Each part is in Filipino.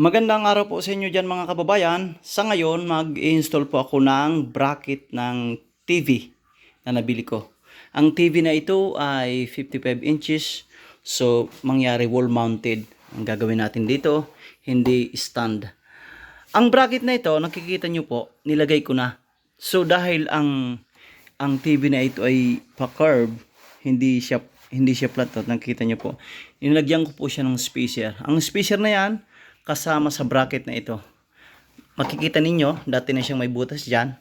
Magandang araw po sa inyo dyan mga kababayan. Sa ngayon, mag-install po ako ng bracket ng TV na nabili ko. Ang TV na ito ay 55 inches. So, mangyari wall mounted. Ang gagawin natin dito, hindi stand. Ang bracket na ito, nakikita nyo po, nilagay ko na. So, dahil ang ang TV na ito ay pa-curve, hindi siya hindi siya flat at nakikita nyo po. Nilagyan ko po siya ng spacer. Ang spacer na yan, kasama sa bracket na ito. Makikita ninyo, dati na siyang may butas dyan.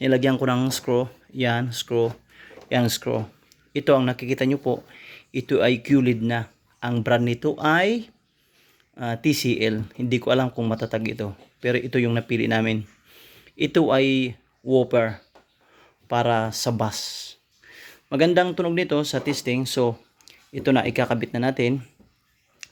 Nilagyan ko ng screw. Yan, screw. Yan, screw. Ito ang nakikita nyo po. Ito ay QLED na. Ang brand nito ay ah, TCL. Hindi ko alam kung matatag ito. Pero ito yung napili namin. Ito ay Whopper para sa bus. Magandang tunog nito sa testing. So, ito na ikakabit na natin.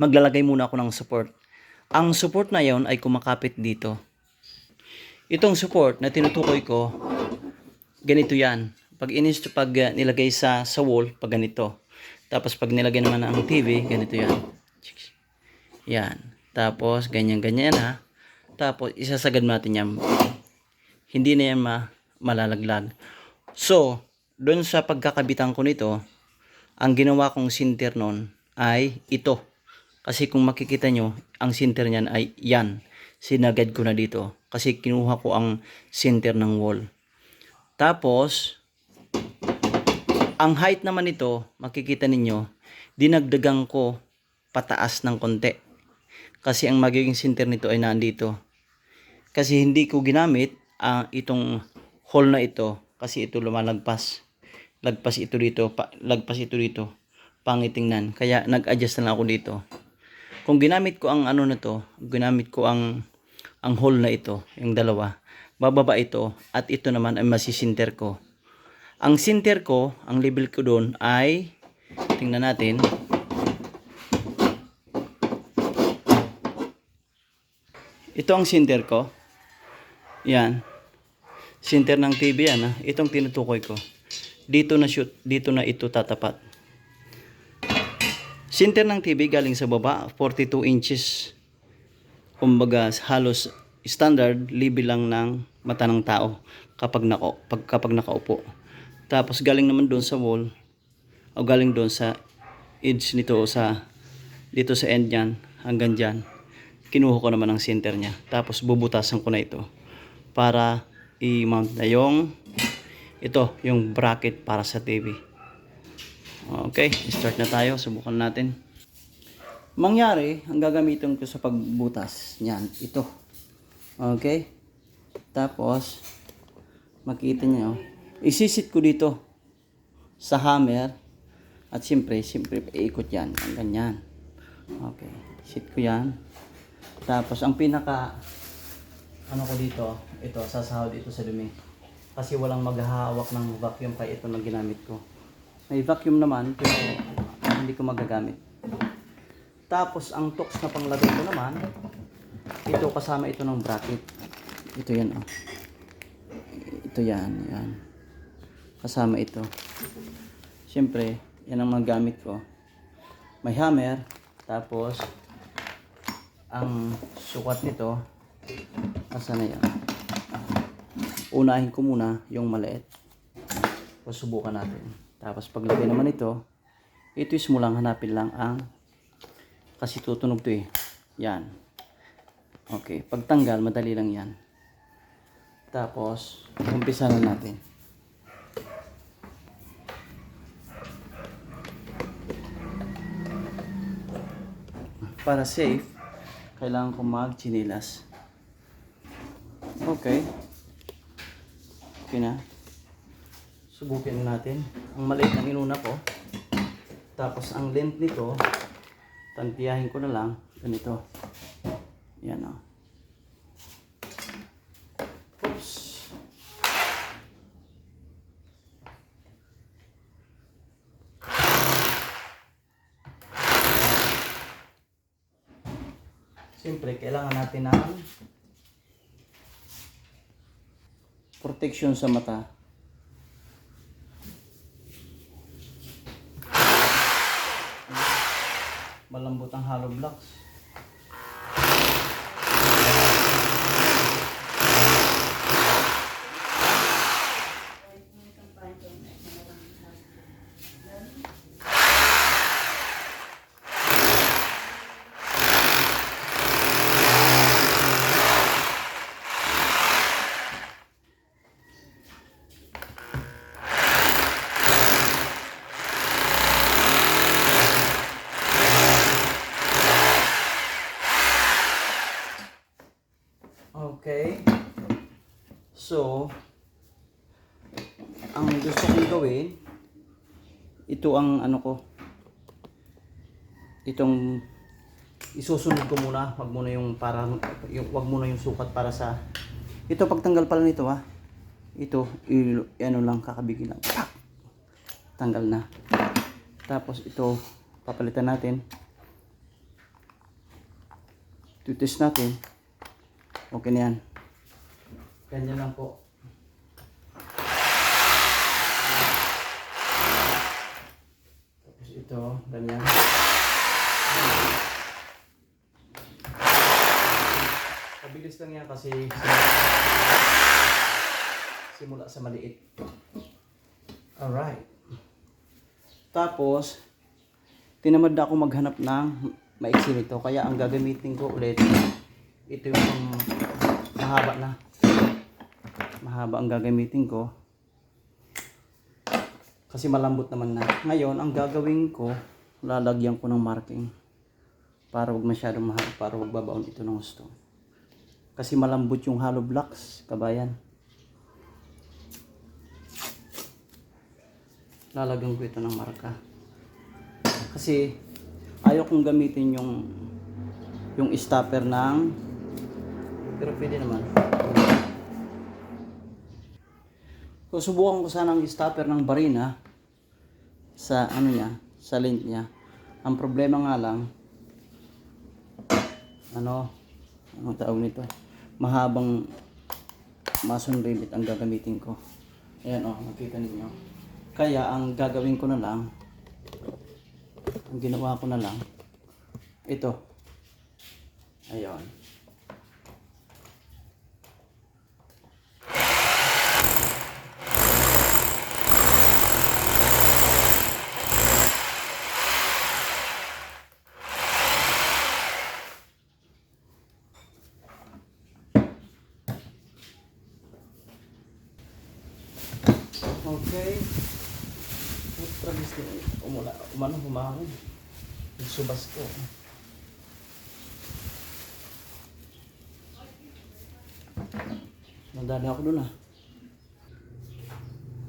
Maglalagay muna ako ng support. Ang support na yon ay kumakapit dito. Itong support na tinutukoy ko, ganito yan. Pag, inis, pag uh, nilagay sa, sa wall, pag ganito. Tapos pag nilagay naman ang TV, ganito yan. Yan. Tapos, ganyan-ganyan ha. Tapos, isasagad natin yan. Hindi na yan ma malalaglag. So, doon sa pagkakabitan ko nito, ang ginawa kong sinter nun ay ito. Kasi kung makikita nyo, ang sinter niyan ay yan. Sinagad ko na dito. Kasi kinuha ko ang center ng wall. Tapos, ang height naman nito, makikita ninyo, dinagdagan ko pataas ng konti. Kasi ang magiging center nito ay nandito. Kasi hindi ko ginamit ang itong hole na ito kasi ito lumalagpas. Lagpas ito dito, pa, lagpas ito dito. Pangitingnan. Kaya nag-adjust na lang ako dito. Kung ginamit ko ang ano na to, ginamit ko ang ang hole na ito, yung dalawa. Bababa ito at ito naman ay masisinter ko. Ang sinter ko, ang level ko doon ay tingnan natin. Ito ang sinter ko. Yan. Sinter ng TV yan ha. Itong tinutukoy ko. Dito na shoot, dito na ito tatapat. Sinter ng TV galing sa baba, 42 inches. Kumbaga halos standard level lang ng mata ng tao kapag nako pag kapag nakaupo. Tapos galing naman doon sa wall o galing doon sa edge nito sa dito sa end niyan hanggang diyan. Kinuha ko naman ang center niya. Tapos bubutasan ko na ito para i-mount na yung ito, yung bracket para sa TV. Okay, start na tayo. Subukan natin. Mangyari, ang gagamitin ko sa pagbutas niyan, ito. Okay? Tapos, makita niyo, isisit ko dito sa hammer at siyempre, siyempre, iikot yan. Ang ganyan. Okay. Sit ko yan. Tapos, ang pinaka, ano ko dito, ito, sasahod ito sa dumi. Kasi walang maghahawak ng vacuum kaya ito na ginamit ko. May vacuum naman, pero hindi ko magagamit. Tapos, ang tools na panglagay ko naman, ito kasama ito ng bracket. Ito yan, oh. Ito yan, yan. Kasama ito. Siyempre, yan ang mga gamit ko. May hammer, tapos, ang sukat nito, asa na yan? Unahin ko muna yung maliit. O subukan natin. Tapos paglagay naman ito, ito is mo lang hanapin lang ang kasi tutunog to eh. Yan. Okay. Pagtanggal, madali lang yan. Tapos, umpisa na natin. Para safe, kailangan ko mag-chinilas. Okay. Okay na. Subukin natin. Ang maliit ang inuna ko. Tapos ang length nito, tantiyahin ko na lang. Ganito. Yan o. Oops. Siyempre, kailangan natin ng protection sa mata. Malambot ang Okay. So, ang gusto kong gawin, ito ang ano ko, itong isusunod ko muna, wag muna yung parang, yung, wag muna yung sukat para sa, ito pagtanggal pala nito ha, ito, i, ano lang, kakabigin lang, pak! tanggal na. Tapos ito, papalitan natin. Tutest natin. Okay na yan. Ganyan lang po. Tapos ito, ganyan. Mabilis lang yan kasi simula sa maliit. Alright. Tapos, tinamad na ako maghanap ng maiksi nito. Kaya ang gagamitin ko ulit, ito yung mahaba na. Mahaba ang gagamitin ko. Kasi malambot naman na. Ngayon, ang gagawin ko, lalagyan ko ng marking. Para wag masyadong mahaba, para wag babaon ito ng gusto. Kasi malambot yung hollow blocks, kabayan. lalagyan ko ito ng marka. Kasi ayaw kong gamitin yung yung stopper ng pero pwede naman. So subukan ko sana ang stopper ng barina sa ano niya, sa lint niya. Ang problema nga lang ano, anong tawag nito? Mahabang mason rivet ang gagamitin ko. Ayan oh, nakita ninyo. Kaya ang gagawin ko na lang, ang ginawa ko na lang, ito. Ayun. Okay. Tragis ko. Umula. Umano humahon. Subas ko. Nandali ako dun ah.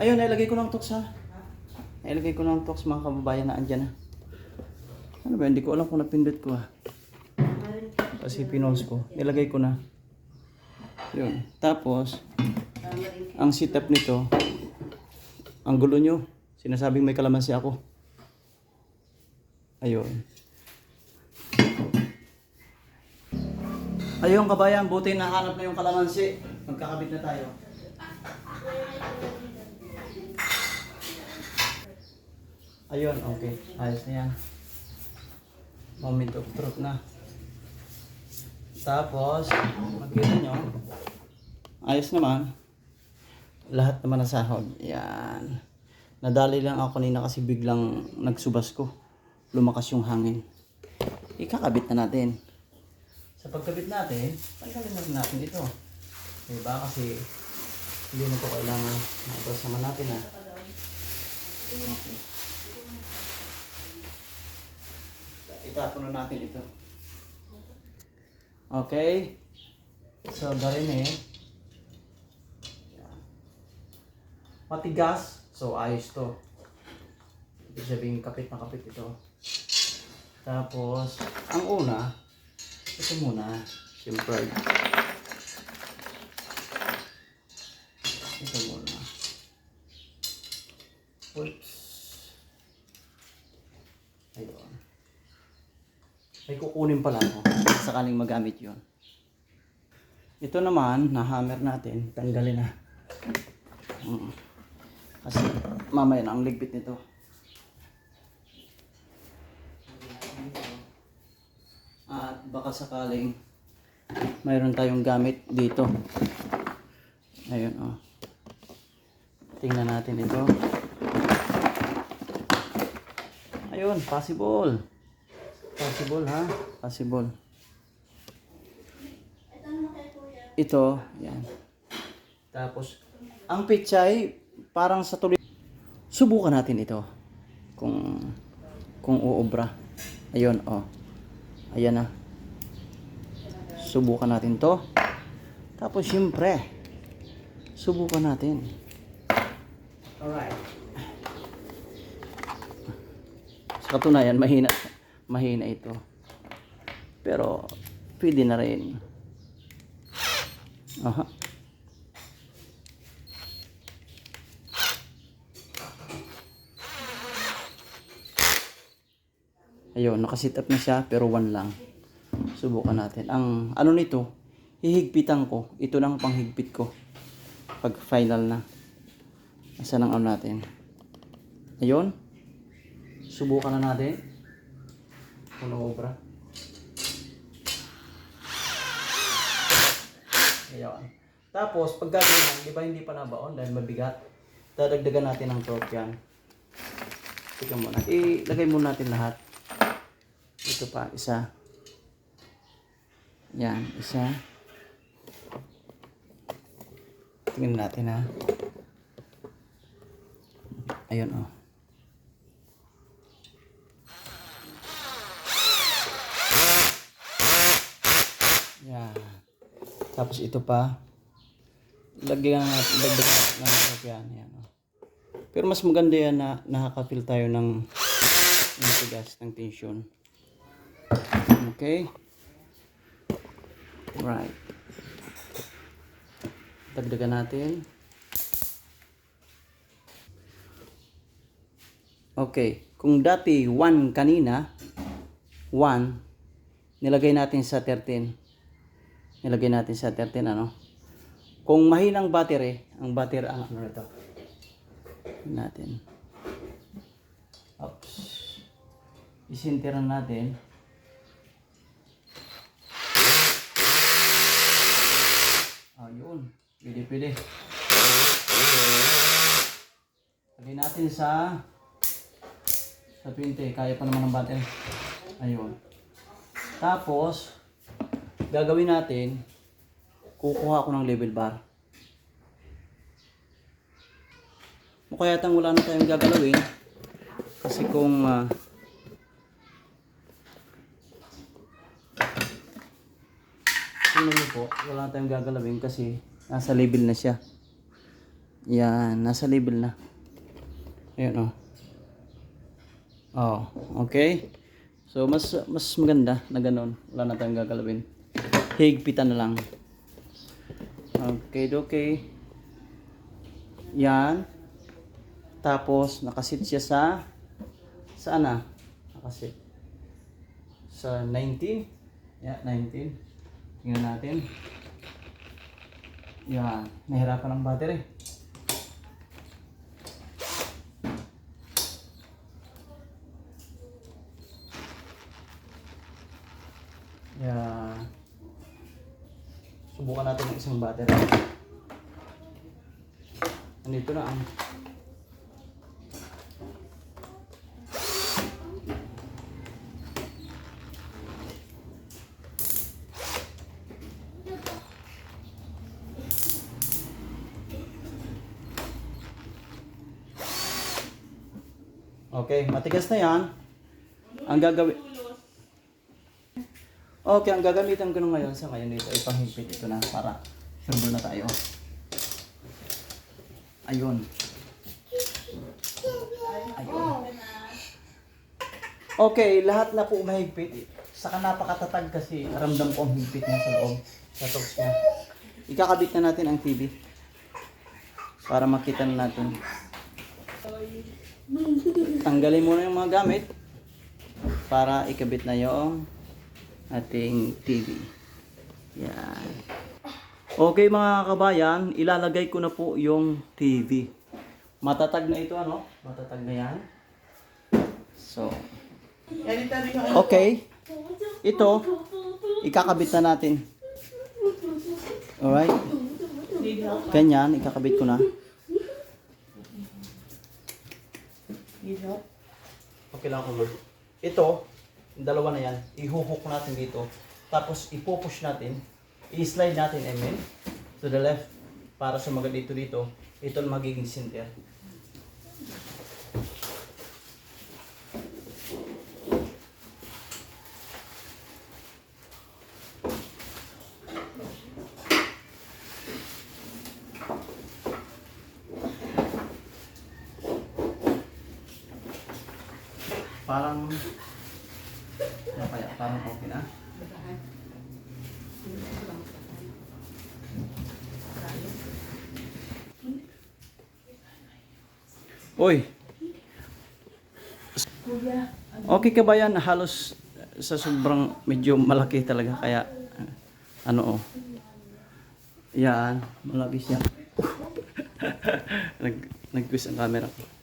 Ayun, nailagay ko ng tox ha. Nailagay ko ng tox mga kababayan na andyan ha. Ano ba, hindi ko alam kung napindot ko ha. Kasi pinos ko. Nilagay ko na. Yun. Tapos, ang setup nito, ang gulo nyo. Sinasabing may kalamansi ako. Ayun. Ayun kabayan, buti nahanap na yung kalamansi. Magkakabit na tayo. Ayun, okay. Ayos na yan. Moment of truth na. Tapos, makita nyo, ayos naman. Lahat naman na sahod. Yan. Nadali lang ako kanina kasi biglang nagsubas ko. Lumakas yung hangin. Ikakabit na natin. Sa pagkabit natin, tanggalin natin ito. Diba? Kasi hindi na ito kailangan nabas naman natin ha. Okay. Itapon na natin ito. Okay. So, garin eh. Matigas. So, ayos to. Ibig sabihin, kapit na kapit ito. Tapos, ang una, ito muna. Siyempre. Ito muna. Oops. Ayun. May kukunin pala ako. Sakaling magamit yon. Ito naman, na-hammer natin. Tanggalin na. Mm. Kasi mamaya na ang ligbit nito. At baka sakaling mayroon tayong gamit dito. Ayun oh. Tingnan natin ito. Ayun, possible. Possible ha? Possible. Ito, yan. Tapos, ang pichay, parang sa tuloy. Subukan natin ito. Kung, kung uobra. Ayun, oh. Ayan na. Subukan natin to. Tapos syempre, subukan natin. Alright. Sa katunayan, mahina, mahina ito. Pero, pwede na rin. Aha. Ayun, nakasit up na siya pero one lang. Subukan natin. Ang ano nito, hihigpitan ko. Ito lang panghigpit ko. Pag final na. Nasaan ang ano natin? Ayun. Subukan na natin. Kung obra. Ayun. Tapos, pag gagawin di ba hindi pa nabaon dahil mabigat, dadagdagan natin ng torque yan. Tika muna. Ilagay muna natin lahat. Ito pa, isa. Yan, isa. Tingnan natin ha. Ayun oh. Yan. Tapos ito pa. Lagyan natin, lagyan natin ng sarap yan. Yan oh. Pero mas maganda yan na nakaka-feel tayo ng ng tigas, ng tension. Okay? Right. Dagdagan natin. Okay. Kung dati 1 kanina, 1, nilagay natin sa 13. Nilagay natin sa 13, ano? Kung mahinang battery, ang battery, ang ano ito? natin. Oops. Isintiran natin. Ayun. Pwede, pwede. Lagay natin sa sa 20. Kaya pa naman ng battery. Ayun. Tapos, gagawin natin, kukuha ako ng level bar. Mukha yatang wala na tayong gagalawin. Kasi kung ah, Tingnan niyo po, wala tayong gagalawin kasi nasa level na siya. Yan, nasa level na. Ayun oh. Oh, okay. So mas mas maganda na ganun. Wala na tayong gagalawin. Higpitan na lang. Okay, okay. Yan. Tapos nakasit siya sa saan na? Nakasit sa 19. Yeah, 19. Tingnan natin. Yan. Nahirapan ang battery. Yan. Subukan natin ng isang battery. Andito na ang Okay, matigas na yan. Ang gagawin... Okay, ang gagamitan ko ngayon sa ngayon dito ay panghigpit ito na para sure na tayo. Ayun. Ayun. Okay, lahat na po mahigpit. Saka napakatatag kasi ramdam ko ang higpit niya sa loob. Sa tops niya. Ikakabit na natin ang TV. Para makita na natin. Tanggalin muna yung mga gamit para ikabit na yung ating TV. Yan. Okay mga kabayan, ilalagay ko na po yung TV. Matatag na ito ano? Matatag na yan. So, okay. Ito, ikakabit na natin. Alright? Ganyan, ikakabit ko na. Okay lang ako ma'am. Ito, yung dalawa na yan, ihuhook natin dito. Tapos ipupush natin, i-slide natin, I mean, to the left para sumagat dito dito. Ito magiging center. Parang kaya parang okay na. Uy. Okay ka ba yan? Halos sa sobrang medyo malaki talaga kaya ano oh. Yan, malaki siya. Nag nag-twist ang camera ko.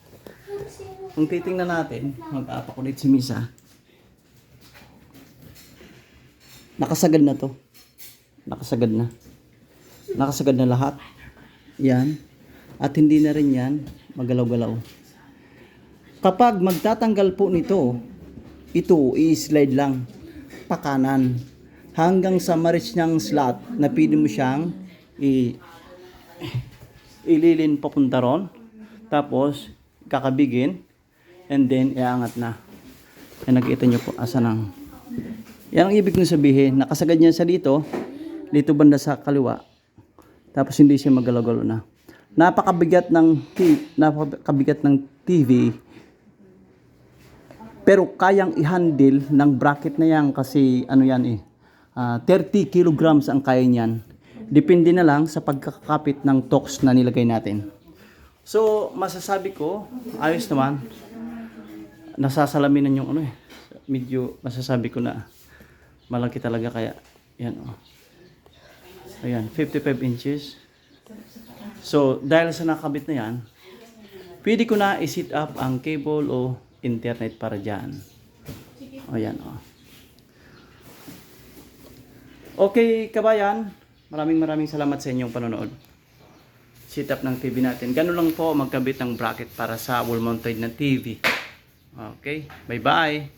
Kung titingnan natin, dito si Misa. Nakasagad na to. Nakasagad na. Nakasagad na lahat. Yan. At hindi na rin yan magalaw-galaw. Kapag magtatanggal po nito, ito i-slide lang pakanan hanggang sa ma-reach niyang slot na pwede mo siyang i ililin papunta ron. Tapos, kakabigin. And then, iangat na. Yan, nakita nyo po, asa nang. Yan ang ibig nyo sabihin. Nakasagad niya sa dito. Dito banda sa kaliwa. Tapos, hindi siya magalaw-galaw na. Napakabigat ng, napakabigat ng TV. Pero kayang i-handle ng bracket na yan kasi ano yan eh. ah, 30 kilograms ang kaya niyan. Depende na lang sa pagkakapit ng tox na nilagay natin. So, masasabi ko, ayos naman. Nasasalaminan yung ano eh. Medyo masasabi ko na malaki talaga kaya yan oh. Ayan, 55 inches. So, dahil sa nakabit na yan, pwede ko na i-set up ang cable o internet para dyan. O yan o. Okay, kabayan. Maraming maraming salamat sa inyong panonood. Set up ng TV natin. Ganun lang po magkabit ng bracket para sa wall mounted na TV. Okay, bye-bye.